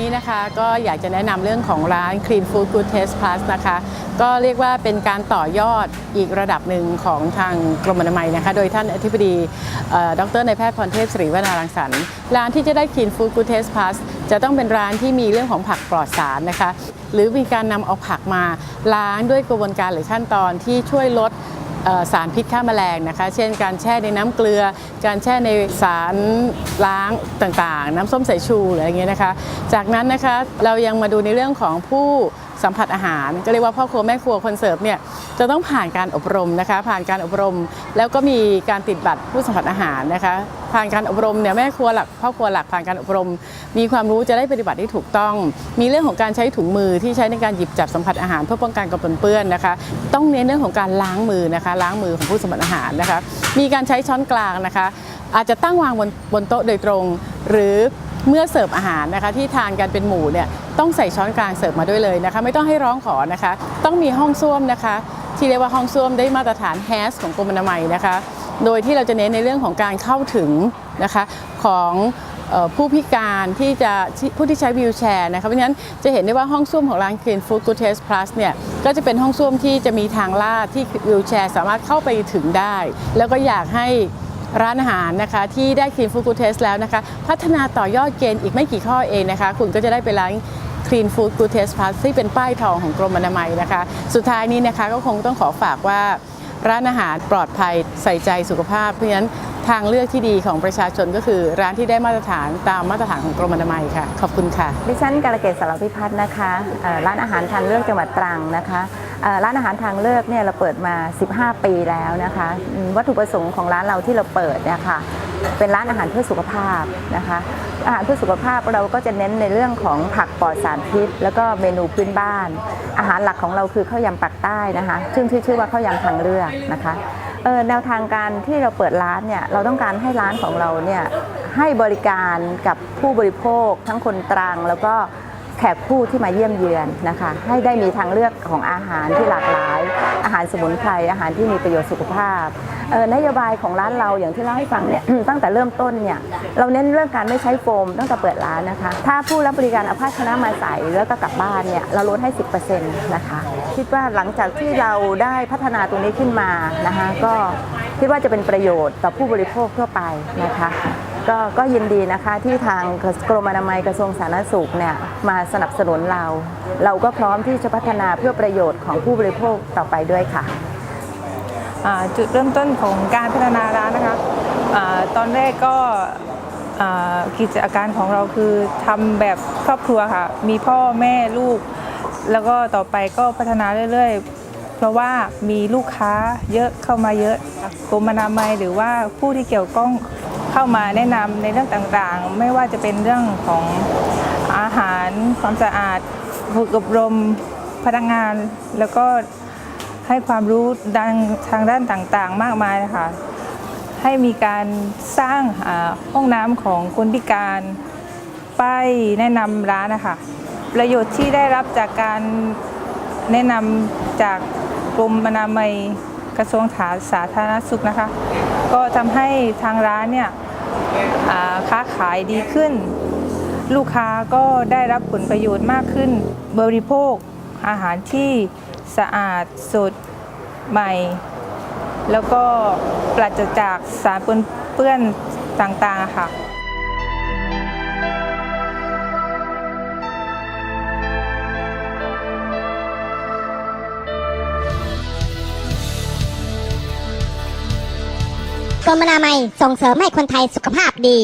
นี้นะคะก็อยากจะแนะนำเรื่องของร้าน Clean Food Good Taste Plus นะคะ ก็เรียกว่าเป็นการต่อยอดอีกระดับหนึ่งของทางกรมอนามัยนะคะ โดยท่านอธิบดีเอ่อดรนายแพทย์พรเทพศรีวนารังสรรค์ร้านที่จะได้ Clean Food Good Taste Plus จะต้องเป็นร้านที่มีเรื่องของผักปลอดสารนะคะ หรือมีการนำเอาผักมาล้างด้วยกระบวนการหรือขั้นตอนที่ช่วยลด สารพิษฆ่าแมลงนะคะ เช่นการแช่ในน้ำเกลือ การแช่ในสารล้างต่างๆ น้ำส้มสายชูหรืออะไรเงี้ยนะคะ จากนั้นนะคะเรายังมาดูในเรื่องของผู้สัมผัสอาหาร ก็เรียกว่าพ่อครัวแม่ครัวคนเสิร์ฟเนี่ยจะต้องผ่านการอบรมนะคะ ผ่านการอบรม แล้วก็มีการติดบัตรผู้สัมผัสอาหารนะคะ ผ่านการอบรมเนี่ยแม่ครัวหลักพ่อครัวหลักผ่านการอบรม มีความรู้จะได้ปฏิบัติที่ถูกต้อง มีเรื่องของการใช้ถุงมือที่ใช้ในการหยิบจับสัมผัสอาหาร เพื่อป้องกันการปนเปื้อนนะคะ ต้องเน้นเรื่องของการล้างมือนะคะ ล้างมือของผู้สัมผัสอาหารนะคะ มีการใช้ช้อนกลางนะคะ อาจจะตั้งวางบนบนโต๊ะโดยตรง หรือ เมื่อเสิร์ฟอาหารนะคะที่ทานกันเป็นหมู่เนี่ยต้องใส่ช้อนกลางเสิร์ฟมาด้วยเลยนะคะ ไม่ต้องให้ร้องขอนะคะ ต้องมีห้องส้วมนะคะ ที่เรียกว่าห้องส้วมได้มาตรฐาน HAS ของกรมอนามัยนะคะ โดยที่เราจะเน้นในเรื่องของการเข้าถึงนะคะของผู้พิการที่จะผู้ที่ใช้วีลแชร์นะคะเพราะฉะนั้นจะเห็นได้ว่าห้องส้วมของร้าน Clean Food Good Taste Plus เนี่ยก็จะเป็นห้องส้วมที่จะมีทางลาดที่วีลแชร์ สามารถเข้าไปถึงได้ แล้วก็อยากให้ ร้านอาหารนะคะ ที่ได้ Clean Food Good Taste แล้วนะคะ พัฒนาต่อยอดเกณฑ์อีกไม่กี่ข้อเองนะคะ คุณก็จะได้ไปร้าน Clean Food Good Taste Plus ที่เป็นป้ายทองของกรมอนามัยนะคะ สุดท้ายนี้นะคะก็คงต้องขอฝากว่า ร้านอาหารปลอดภัยใส่ใจสุขภาพ เพราะฉะนั้นทางเลือกที่ดีของประชาชนก็คือ ร้านที่ได้มาตรฐานตามมาตรฐานของกรมอนามัยค่ะ ขอบคุณค่ะ ดิฉันกาลเกตสารพิพัฒน์นะคะเอ่อร้านอาหารทางเลือกจังหวัดตรังนะคะ ร้านอาหารทางเลือกเนี่ยเราเปิดมา 15 ปีแล้วนะคะ วัตถุประสงค์ของร้านเราที่เราเปิดเนี่ยค่ะเป็นร้านอาหารเพื่อสุขภาพนะคะ อาหารเพื่อสุขภาพเราก็จะเน้นในเรื่องของผักปลอดสารพิษ แล้วก็เมนูพื้นบ้าน อาหารหลักของเราคือข้าวยำปักใต้นะคะซึ่งชื่อว่าข้าวยำทางเลือกนะคะแนวทางการที่เราเปิดร้านเนี่ยเราต้องการให้ร้านของเราเนี่ยให้บริการกับผู้บริโภคทั้งคนตรังแล้วก็ แขกผู้ที่มาเยี่ยมเยือนนะคะ ให้ได้มีทางเลือกของอาหารที่หลากหลาย อาหารสมุนไพรอาหารที่มีประโยชน์สุขภาพนโยบายของร้านเราอย่างที่เล่าให้ฟังเนี่ยตั้งแต่เริ่มต้นเนี่ยเราเน้นเรื่องการไม่ใช้โฟมตั้งแต่เปิดร้านนะคะ ถ้าผู้รับบริการเอาผ้าชนะมาใส่แล้วก็กลับบ้านเนี่ยเราลดให้ 10%นะคะคิดว่าหลังจากที่เราได้พัฒนาตรงนี้ขึ้นมานะคะก็คิดว่าจะเป็นประโยชน์ต่อผู้บริโภคทั่วไปนะคะ ก็ก็ยินดีนะคะที่ทางกรมอนามัยกระทรวงสาธารณสุขเนี่ยมาสนับสนุนเรา เราก็พร้อมที่จะพัฒนาเพื่อประโยชน์ของผู้บริโภคต่อไปด้วยค่ะ อ่าจุดเริ่มต้นของการพัฒนาร้านนะคะอาตอนแรกก็อ่ากิจการของเราคือทำแบบครอบครัวค่ะ มีพ่อแม่ลูก แล้วก็ต่อไปก็พัฒนาเรื่อยๆ เพราะว่ามีลูกค้าเยอะเข้ามาเยอะกรมอนามัยหรือว่าผู้ที่เกี่ยวข้อง เข้ามาแนะนำในเรื่องต่างๆ ไม่ว่าจะเป็นเรื่องของอาหารความสะอาดฝึกอบรมพนักงาน แล้วก็ให้ความรู้ดังทางด้านต่างๆ มากมายนะคะให้มีการสร้างอ่าห้องน้ำของคนพิการป้ายแนะนำร้านนะคะประโยชน์ที่ได้รับจากการแนะนำจากกรมอนามัยกระทรวงสาธารณสุขนะคะ ก็ทำให้ทางร้านเนี่ย ค้าขายดีขึ้น ลูกค้าก็ได้รับผลประโยชน์มากขึ้น บริโภคอาหารที่สะอาดสดใหม่ แล้วก็ปราศจากสารปนเปื้อนต่างๆค่ะ กรมอนามัยส่งเสริมให้คนไทยสุขภาพดี